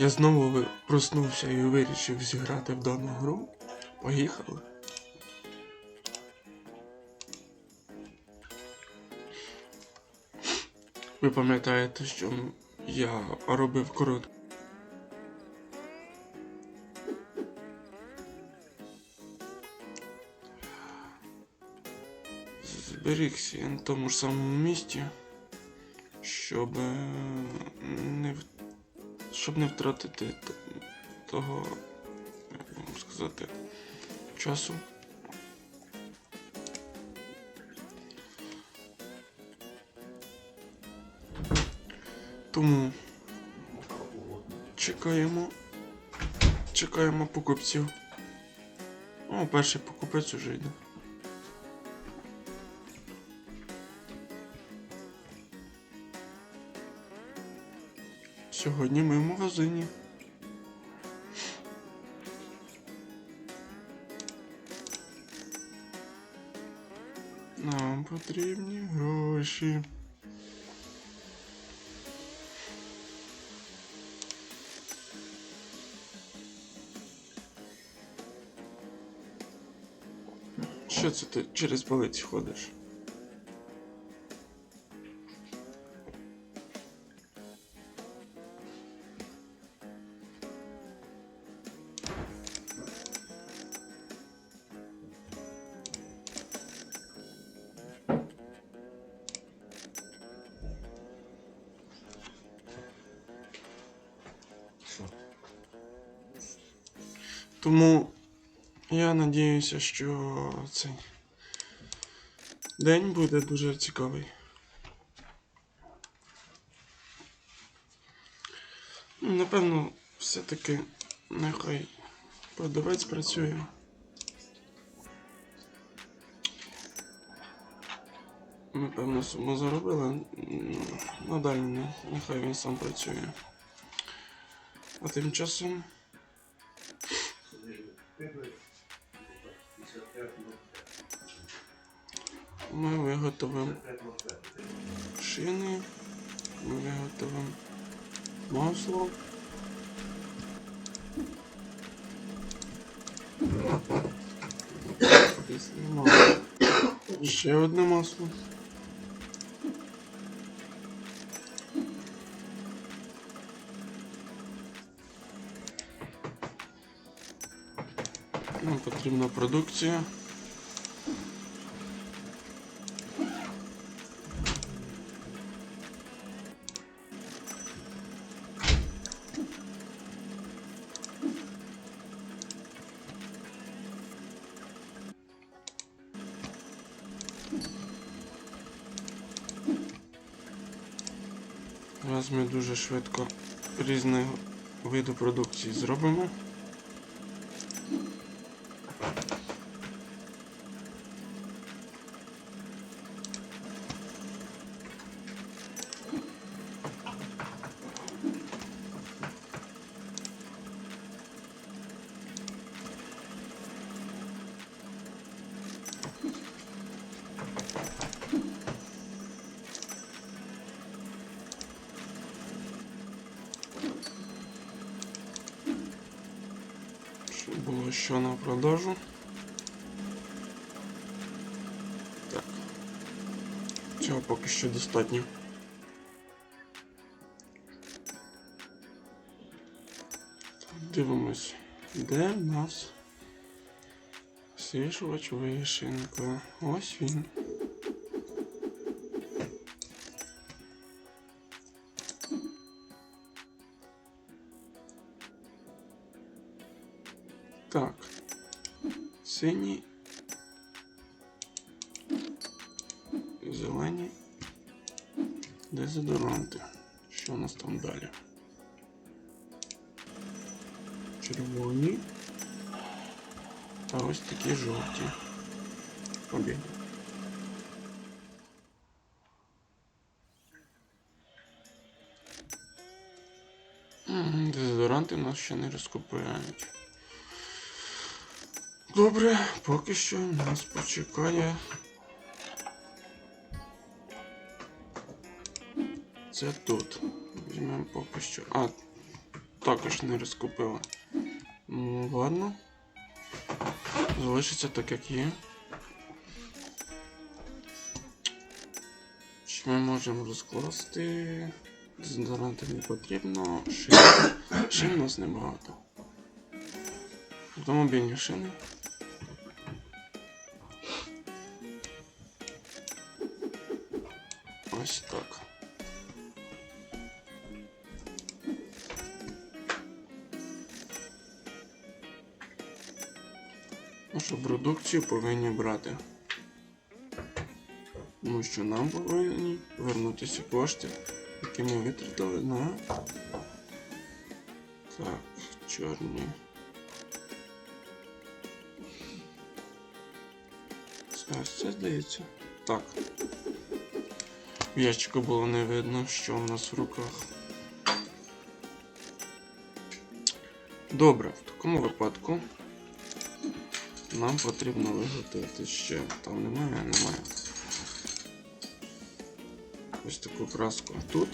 Я знову проснувся і вирішив зіграти в дану гру. Поїхали. Ви пам'ятаєте, що я робив корот. Зберігся на тому ж самому місці, щоб е, не, в- щоб не втратити того, як вам сказати, часу. Тому чекаємо. Чекаємо покупців. О, перший покупець уже йде. Сьогодні ми в магазині. Нам потрібні гроші. Що це ти через полиці ходиш? Тому я надіюся, що цей день буде дуже цікавий. Ну, Напевно, все-таки нехай продавець працює. Ми певну суму заробили, надалі нехай він сам працює. А тим часом ми виготовимо шини, ми виготовимо масло. Ще одне масло. Потрібна продукція. Зараз ми дуже швидко різні види продукції зробимо. Що на продажу. Так. Цього поки що достатньо. Так, дивимось, де в нас свішувач вишенка. Ось він. Сині. Зелені. Дезодоранти. Що у нас там далі? Червоні. Та ось такі жовті. Побіг. Дезодоранти нас ще не розкупляють. Добре, поки що нас почекає. Це тут. Візьмемо поки що. А, також не розкупила. Ну, ладно. Залишиться так, як є. Що ми можемо розкласти? Дезодоранти не потрібно. Шин. Шин у нас небагато. Автомобільні шини. Ось так. Нашу продукцію повинні брати. Тому що нам повинні вернутися кошти, які ми витратили на. Так, чорні. Це, це здається. Так. В ящику було не видно, що в нас в руках. Добре, в такому випадку нам потрібно виготовити ще. Там немає, немає. Ось таку краску тут.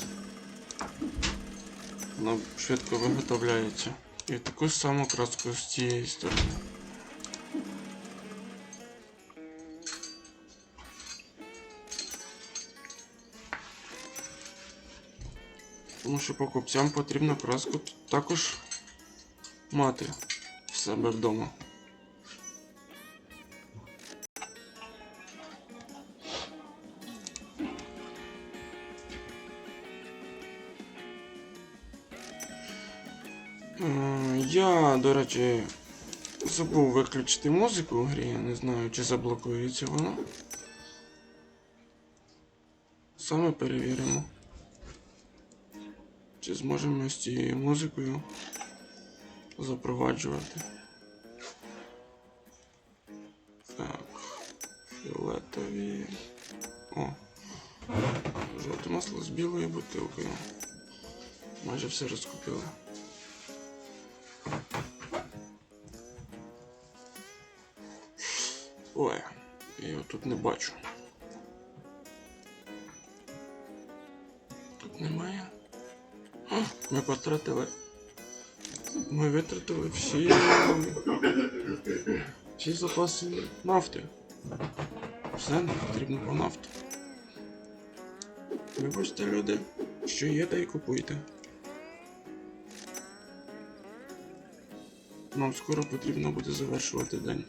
Вона швидко виготовляється. І таку саму краску з цієї сторони. Тому що покупцям потрібно краску також мати в себе вдома. Е, Я, до речі, забув виключити музику в грі, я не знаю, чи заблокується вона. Саме перевіримо. Зможемо з цією музикою запроваджувати. Так, фіолетові. О! Жовте масло з білою бутилкою. Майже все розкупили. Ой, я його тут не бачу. Тут немає. Ми потратили. Ми витратили всі. Всі запаси нафти. Все не потрібно по нафту. Вибачте, люди, що є, та й купуйте. Нам скоро потрібно буде завершувати день.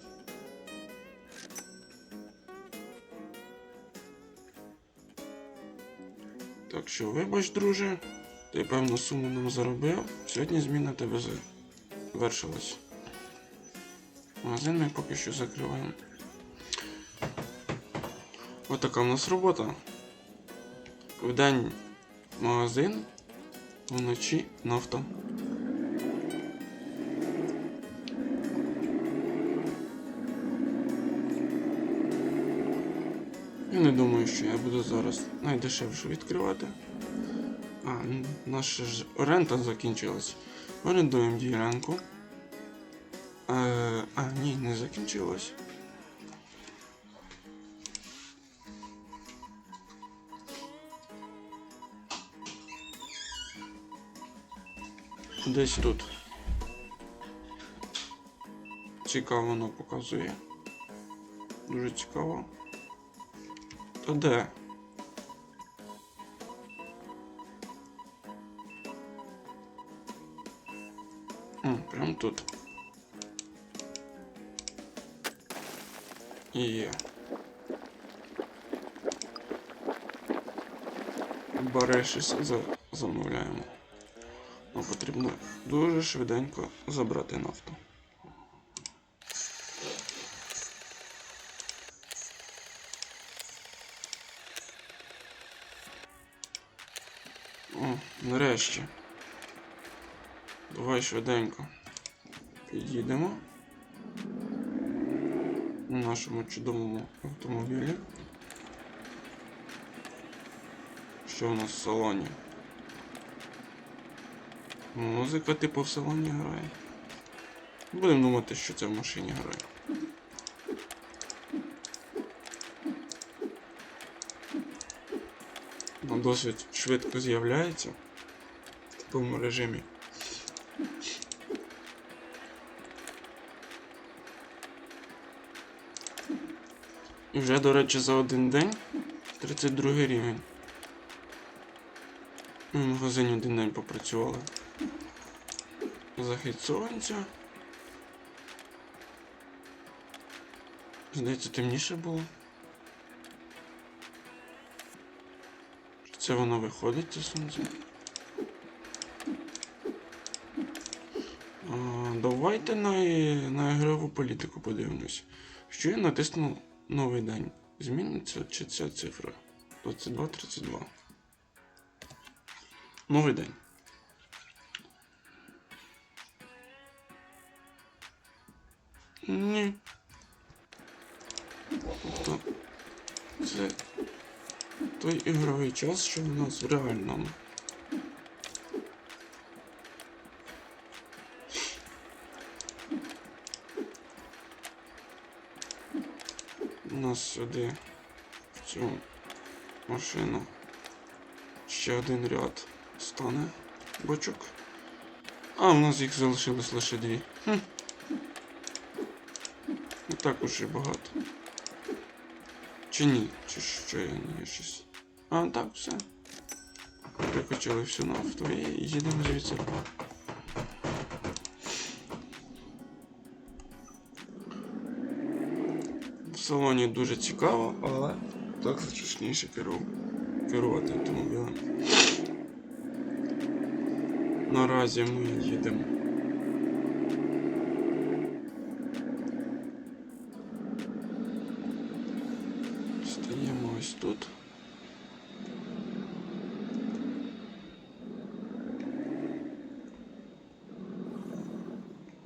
Так що, вибач, друже, ти певну суму нам заробив. Сьогодні зміна тебе завершилась. Магазин ми поки що закриваємо. Отака в нас робота. Вдень магазин, вночі нафта. Я не думаю, що я буду зараз найдешевше відкривати. А, наша ж оренда закінчилась. Орендуємо ділянку. Е, а, ні, не закінчилась. Десь тут. Цікаво воно показує. Дуже цікаво. То де? Прям тут. Є. Бареші за... замовляємо. Нам потрібно дуже швиденько забрати нафту. О, нарешті. Давай швиденько. Під'їдемо на нашому чудовому автомобілі. Що у нас в салоні? Музика типу в салоні грає. Будемо думати, що це в машині грає. Вона досить швидко з'являється в такому режимі. Вже, до речі, за один день 32 рівень. В магазині один день попрацювали. Захід сонця. Здається, темніше було. Це воно виходить, це сонце. А, давайте на, на ігрову політику подивимось. Що я натисну новий день? Зміниться чи ця цифра? 22-32. Новий день. Ні. Тобто це той ігровий час, що у нас в реальному. У нас сюди в цю машину ще один ряд стане бочок. А, у нас їх залишилось лише дві. Хм. Не так уж і багато. Чи ні? Чи що я не щось? А, так, все. Прикочили всю нафту і їдемо звідси. Салоні дуже цікаво, але так зручніше керу... керувати автомобілем. Наразі ми їдемо. Стаємо ось тут.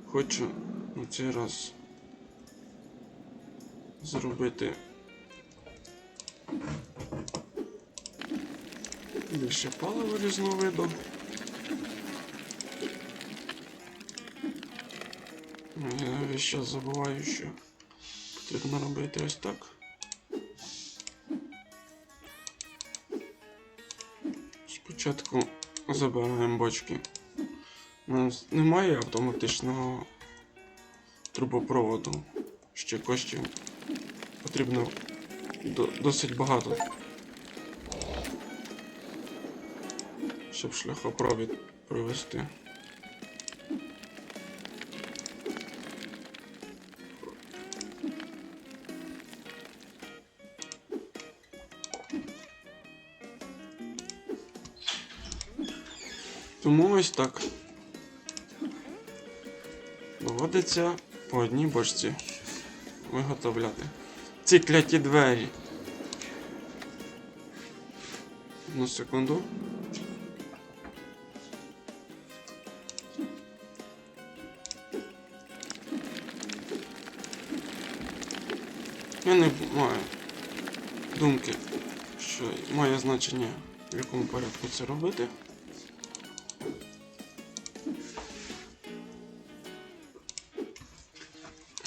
Хочу на цей раз зробити більше палива різновиду. Я весь час забуваю, що потрібно робити ось так. Спочатку забираємо бочки. У нас немає автоматичного трубопроводу. Ще коштів потрібно до- досить багато. Щоб шляхопровід провести. Тому ось так. Доводиться по одній бочці виготовляти. Ці кляті двері. Одну секунду. Я не маю думки, що має значення, в якому порядку це робити.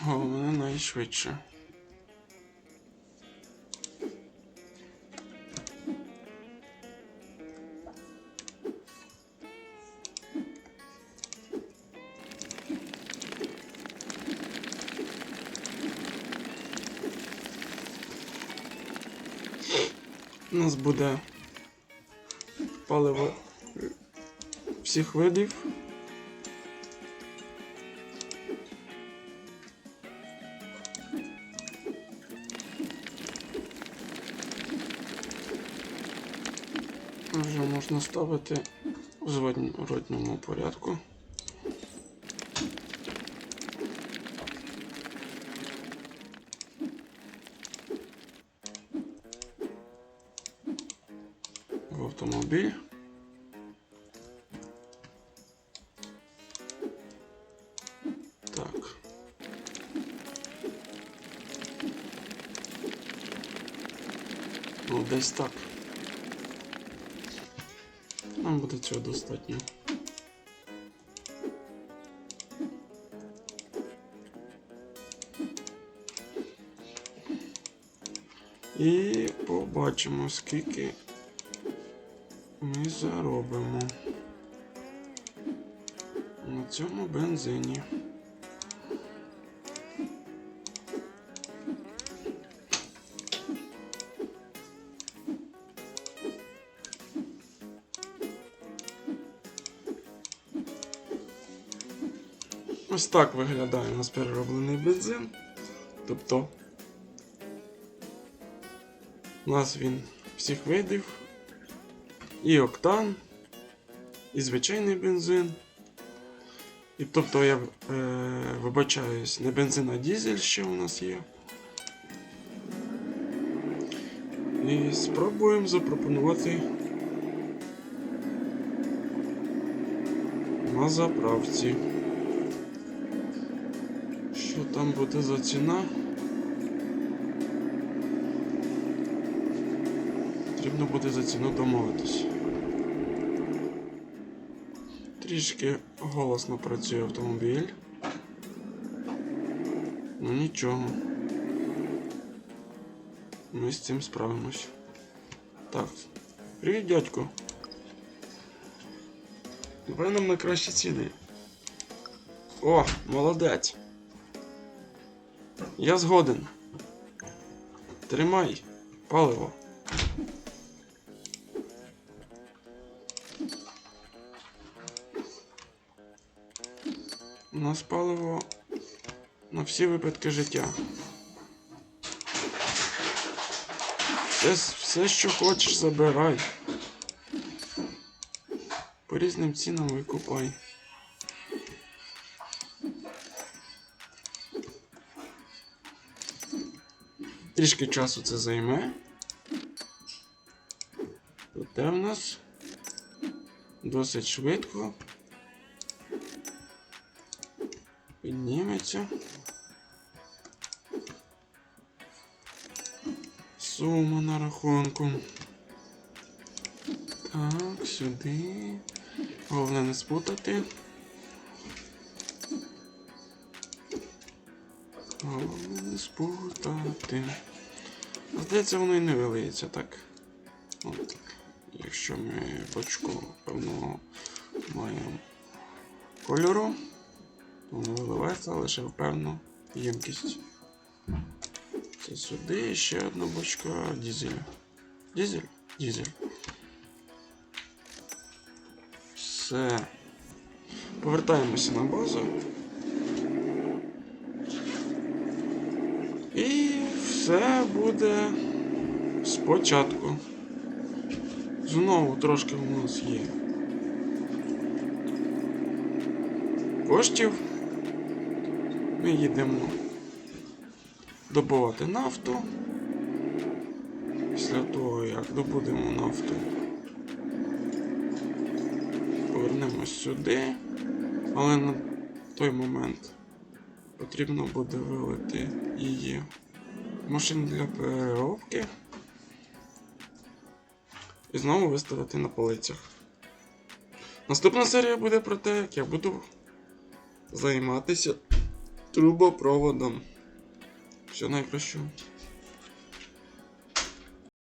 Головне найшвидше. Нас буде паливо всіх видів. Вже можна ставити в зворотньому порядку. Десь так. Нам буде цього достатньо. І побачимо, скільки ми заробимо на цьому бензині. Ось так виглядає у нас перероблений бензин. Тобто. У нас він всіх видів. І октан, і звичайний бензин. І тобто я е, вибачаюсь, не бензин, а дізель ще у нас є. І спробуємо запропонувати на заправці. Там буде за ціна? Потрібно буде за ціну домовитись. Трішки голосно працює автомобіль. Ну нічого. Ми з цим справимось. Так. Привіт, дядько. Давай нам на кращі ціни. О, молодець. Я згоден. Тримай паливо. У нас паливо на всі випадки життя. Все, все, що хочеш, забирай. По різним цінам викупай. Трішки часу це займе. Проте в нас досить швидко підніметься. Сума на рахунку. Так, сюди. Головне не спутати. Головне не спутати. Здається, воно і не вилиється так. От. Якщо ми бочку певного маємо кольору, то воно виливається лише в певну ємкість. Це сюди і ще одна бочка дізеля. Дізель? Дізель. Все. Повертаємося на базу. І все буде спочатку. Знову трошки у нас є коштів. Ми їдемо добувати нафту. Після того, як добудемо нафту, повернемось сюди, але на той момент потрібно буде вилити її в машину для переробки і знову виставити на полицях. Наступна серія буде про те, як я буду займатися трубопроводом. Все найкращого.